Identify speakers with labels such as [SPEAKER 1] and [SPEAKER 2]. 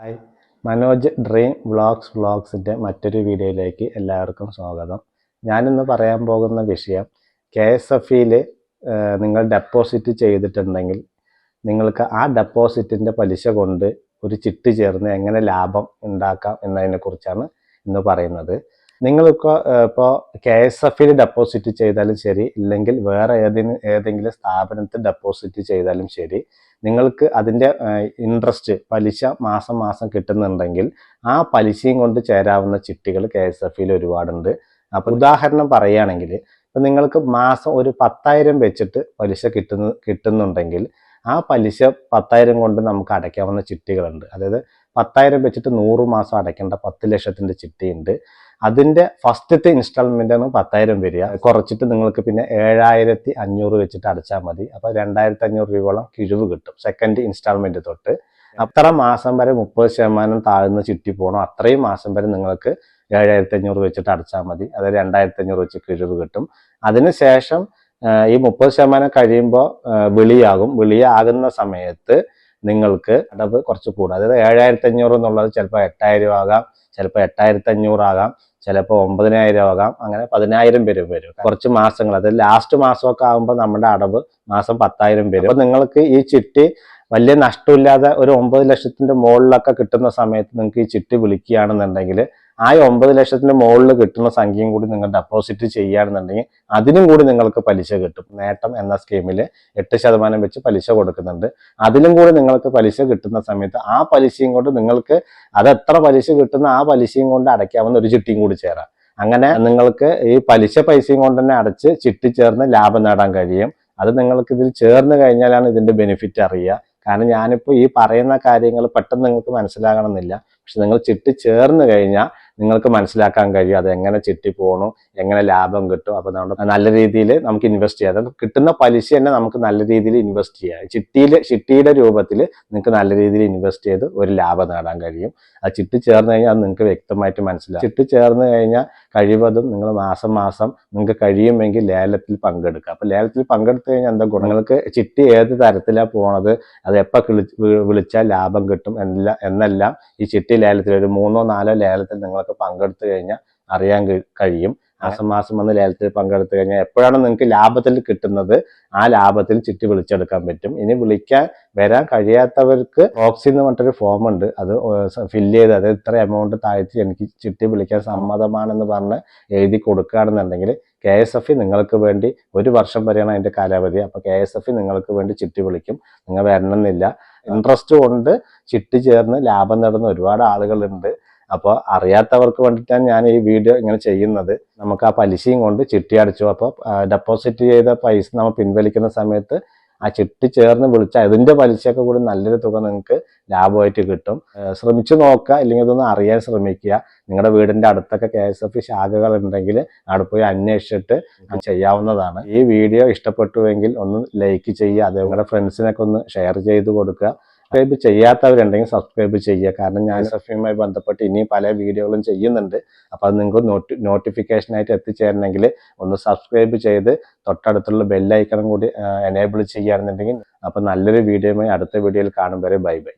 [SPEAKER 1] Hi Manoj dream vlogs വ്ളോഗ്സിന്റെ മറ്റൊരു വീഡിയോയിലേക്ക് എല്ലാവർക്കും സ്വാഗതം. ഞാനിന്ന് പറയാൻ പോകുന്ന വിഷയം കെ എസ് എഫ് ഇയിൽ നിങ്ങൾ ഡെപ്പോസിറ്റ് ചെയ്തിട്ടുണ്ടെങ്കിൽ നിങ്ങൾക്ക് ആ ഡെപ്പോസിറ്റിന്റെ പലിശ കൊണ്ട് ഒരു ചിട്ടി ചേർന്ന് എങ്ങനെ ലാഭം ഉണ്ടാക്കാം എന്നതിനെക്കുറിച്ചാണ് ഇന്ന് പറയുന്നത്. നിങ്ങൾക്ക് ഇപ്പോൾ കെ എസ് എഫിൽ ഡെപ്പോസിറ്റ് ചെയ്താലും ശരി ഇല്ലെങ്കിൽ വേറെ ഏതെങ്കിലും ഏതെങ്കിലും സ്ഥാപനത്തിൽ ഡെപ്പോസിറ്റ് ചെയ്താലും ശരി നിങ്ങൾക്ക് അതിന്റെ ഇൻട്രസ്റ്റ് പലിശ മാസം മാസം കിട്ടുന്നുണ്ടെങ്കിൽ ആ പലിശയും കൊണ്ട് ചേരാവുന്ന ചിട്ടികൾ കെ എസ് എഫിൽ ഒരുപാടുണ്ട്. അപ്പോൾ ഉദാഹരണം പറയുകയാണെങ്കിൽ ഇപ്പം നിങ്ങൾക്ക് മാസം ഒരു പത്തായിരം വെച്ചിട്ട് പലിശ കിട്ടുന്ന കിട്ടുന്നുണ്ടെങ്കിൽ ആ പലിശ പത്തായിരം കൊണ്ട് നമുക്ക് അടയ്ക്കാവുന്ന ചിട്ടികളുണ്ട്. അതായത് പത്തായിരം വെച്ചിട്ട് നൂറ് മാസം അടയ്ക്കേണ്ട പത്ത് ലക്ഷത്തിന്റെ ചിട്ടിയുണ്ട്. അതിന്റെ ഫസ്റ്റത്തെ ആണ് പത്തായിരം വരിക. കുറച്ചിട്ട് നിങ്ങൾക്ക് പിന്നെ ഏഴായിരത്തി അഞ്ഞൂറ് വെച്ചിട്ട് അടച്ചാൽ മതി. അപ്പോൾ രണ്ടായിരത്തി അഞ്ഞൂറ് രൂപയോളം കിഴിവ് കിട്ടും സെക്കൻഡ് ഇൻസ്റ്റാൾമെന്റ് തൊട്ട്. അത്ര മാസം വരെ മുപ്പത് ശതമാനം താഴ്ന്ന ചിട്ടി പോകണം അത്രയും മാസം വരെ നിങ്ങൾക്ക് ഏഴായിരത്തി അഞ്ഞൂറ് വെച്ചിട്ട് അടച്ചാൽ മതി. അതായത് രണ്ടായിരത്തി അഞ്ഞൂറ് വെച്ച് കിഴിവ് കിട്ടും. അതിനുശേഷം ഈ മുപ്പത് ശതമാനം കഴിയുമ്പോൾ വിളിയാകും. വിളിയാകുന്ന സമയത്ത് നിങ്ങൾക്ക് അടവ് കുറച്ച് കൂടും. അതായത് ഏഴായിരത്തി അഞ്ഞൂറ് എന്നുള്ളത് ചിലപ്പോൾ എട്ടായിരം ആകാം ചിലപ്പോൾ എട്ടായിരത്തി അഞ്ഞൂറാകാം ചിലപ്പോൾ ഒമ്പതിനായിരം ആകാം അങ്ങനെ പതിനായിരം പേര് വരും. കുറച്ച് മാസങ്ങൾ. അതായത് ലാസ്റ്റ് മാസമൊക്കെ ആകുമ്പോൾ നമ്മുടെ അടവ് മാസം പത്തായിരം പേര് അപ്പോൾ നിങ്ങൾക്ക് ഈ ചിട്ടി വലിയ നഷ്ടമില്ലാതെ ഒരു ഒമ്പത് ലക്ഷത്തിന്റെ മുകളിലൊക്കെ കിട്ടുന്ന സമയത്ത് നിങ്ങൾക്ക് ഈ ചിട്ടി വിളിക്കുകയാണെന്നുണ്ടെങ്കിൽ ആ ഒമ്പത് ലക്ഷത്തിന്റെ മുകളിൽ കിട്ടുന്ന സംഖ്യയും കൂടി നിങ്ങൾ ഡെപ്പോസിറ്റ് ചെയ്യുകയാണെന്നുണ്ടെങ്കിൽ അതിനും കൂടി നിങ്ങൾക്ക് പലിശ കിട്ടും. നേട്ടം എന്ന സ്കീമിൽ എട്ട് ശതമാനം വെച്ച് പലിശ കൊടുക്കുന്നുണ്ട്. അതിലും കൂടി നിങ്ങൾക്ക് പലിശ കിട്ടുന്ന സമയത്ത് ആ പലിശയും കൊണ്ട് നിങ്ങൾക്ക് അത് എത്ര പലിശ കിട്ടുന്ന ആ പലിശയും കൊണ്ട് അടയ്ക്കാവുന്ന ഒരു ചിട്ടിയും കൂടി ചേരാം. അങ്ങനെ നിങ്ങൾക്ക് ഈ പലിശ പൈസയും കൊണ്ട് തന്നെ അടച്ച് ചിട്ടി ചേർന്ന് ലാഭം നേടാൻ കഴിയും. അത് നിങ്ങൾക്ക് ഇതിൽ ചേർന്ന് കഴിഞ്ഞാലാണ് ഇതിന്റെ ബെനിഫിറ്റ് അറിയുക. കാരണം ഞാനിപ്പോൾ ഈ പറയുന്ന കാര്യങ്ങൾ പെട്ടെന്ന് നിങ്ങൾക്ക് മനസ്സിലാകണമെന്നില്ല. പക്ഷെ നിങ്ങൾ ചിട്ടി ചേർന്ന് കഴിഞ്ഞാൽ നിങ്ങൾക്ക് മനസ്സിലാക്കാൻ കഴിയും അത് എങ്ങനെ ചിട്ടി പോകണു എങ്ങനെ ലാഭം കിട്ടും. അപ്പോൾ നമ്മുടെ നല്ല രീതിയിൽ നമുക്ക് ഇൻവെസ്റ്റ് ചെയ്യാം. കിട്ടുന്ന പലിശ തന്നെ നമുക്ക് നല്ല രീതിയിൽ ഇൻവെസ്റ്റ് ചെയ്യാം. ചിട്ടിയിൽ ചിട്ടിയുടെ രൂപത്തിൽ നിങ്ങൾക്ക് നല്ല രീതിയിൽ ഇൻവെസ്റ്റ് ചെയ്ത് ഒരു ലാഭം നേടാൻ കഴിയും. ആ ചിട്ടി ചേർന്ന് കഴിഞ്ഞാൽ അത് നിങ്ങൾക്ക് വ്യക്തമായിട്ട് മനസ്സിലാവും. ചിട്ടി ചേർന്ന് കഴിഞ്ഞാൽ കഴിവതും നിങ്ങൾ മാസം മാസം നിങ്ങൾക്ക് കഴിയുമെങ്കിൽ ലേലത്തിൽ പങ്കെടുക്കുക. അപ്പോൾ ലേലത്തിൽ പങ്കെടുത്തു കഴിഞ്ഞാൽ എന്താ ഗുണങ്ങൾക്ക് ചിട്ടി ഏത് തരത്തിലാണ് പോണത്? അത് എപ്പോൾ വിളിച്ചാൽ ലാഭം കിട്ടും എന്നെല്ലാം ഈ ചിട്ടി ലേലത്തിൽ ഒരു മൂന്നോ നാലോ ലേലത്തിൽ നിങ്ങൾക്ക് പങ്കെടുത്തു കഴിഞ്ഞാൽ അറിയാൻ കഴിയും. മാസം മാസം വന്ന് ലേലത്തിൽ പങ്കെടുത്തു കഴിഞ്ഞാൽ എപ്പോഴാണ് നിങ്ങൾക്ക് ലാഭത്തിൽ കിട്ടുന്നത് ആ ലാഭത്തിൽ ചിട്ടി വിളിച്ചെടുക്കാൻ പറ്റും. ഇനി വിളിക്കാൻ വരാൻ കഴിയാത്തവർക്ക് ഓക്സി എന്ന് പറഞ്ഞിട്ടൊരു ഫോം ഉണ്ട്. അത് ഫില്ല് ചെയ്ത് അത് ഇത്ര എമൗണ്ട് താഴ്ത്തി എനിക്ക് ചിട്ടി വിളിക്കാൻ സമ്മതമാണെന്ന് പറഞ്ഞ് എഴുതി കൊടുക്കുകയാണെന്നുണ്ടെങ്കിൽ കെ എസ് എഫ് നിങ്ങൾക്ക് വേണ്ടി ഒരു വർഷം വരെയാണ് അതിന്റെ കാലാവധി. അപ്പോൾ കെ എസ് എഫ് നിങ്ങൾക്ക് വേണ്ടി ചിട്ടി വിളിക്കും. നിങ്ങൾ വരണമെന്നില്ല. ഇൻട്രസ്റ്റ് കൊണ്ട് ചിട്ടി ചേർന്ന് ലാഭം നേടുന്ന ഒരുപാട് ആളുകളുണ്ട്. അപ്പോൾ അറിയാത്തവർക്ക് വേണ്ടിയിട്ടാണ് ഞാൻ ഈ വീഡിയോ ഇങ്ങനെ ചെയ്യുന്നത്. നമുക്ക് ആ പലിശയും കൊണ്ട് ചിട്ടി അടിച്ചു. അപ്പോൾ ഡെപ്പോസിറ്റ് ചെയ്ത പൈസ നമ്മൾ പിൻവലിക്കുന്ന സമയത്ത് ആ ചിട്ടി ചേർന്ന് വിളിച്ച അതിന്റെ പലിശയൊക്കെ കൂടി നല്ലൊരു തുക നിങ്ങൾക്ക് ലാഭമായിട്ട് കിട്ടും. ശ്രമിച്ചു നോക്കുക. ഇല്ലെങ്കിൽ ഇതൊന്നും അറിയാൻ ശ്രമിക്കുക. നിങ്ങളുടെ വീടിന്റെ അടുത്തൊക്കെ കെ എസ് എഫ് ശാഖകൾ ഉണ്ടെങ്കിൽ അവിടെ പോയി അന്വേഷിച്ചിട്ട് ചെയ്യാവുന്നതാണ്. ഈ വീഡിയോ ഇഷ്ടപ്പെട്ടുവെങ്കിൽ ഒന്ന് ലൈക്ക് ചെയ്യുക. അതേ നിങ്ങളുടെ ഫ്രണ്ട്സിനൊക്കെ ഒന്ന് ഷെയർ ചെയ്ത് കൊടുക്കുക. സബ്സ്ക്രൈബ് ചെയ്യാത്തവരുണ്ടെങ്കിൽ സബ്സ്ക്രൈബ് ചെയ്യുക. കാരണം ഞാൻ സഫിയുമായി ബന്ധപ്പെട്ട് ഇനിയും പല വീഡിയോകളും ചെയ്യുന്നുണ്ട്. അപ്പോൾ അത് നിങ്ങൾക്ക് നോട്ടി നോട്ടിഫിക്കേഷനായിട്ട് എത്തിച്ചേരണമെങ്കിൽ ഒന്ന് സബ്സ്ക്രൈബ് ചെയ്ത് തൊട്ടടുത്തുള്ള ബെല്ലൈക്കണം കൂടി എനേബിൾ ചെയ്യുകയാണെന്നുണ്ടെങ്കിൽ അപ്പോൾ നല്ലൊരു വീഡിയോയുമായി അടുത്ത വീഡിയോയിൽ കാണും വരെ. Bye bye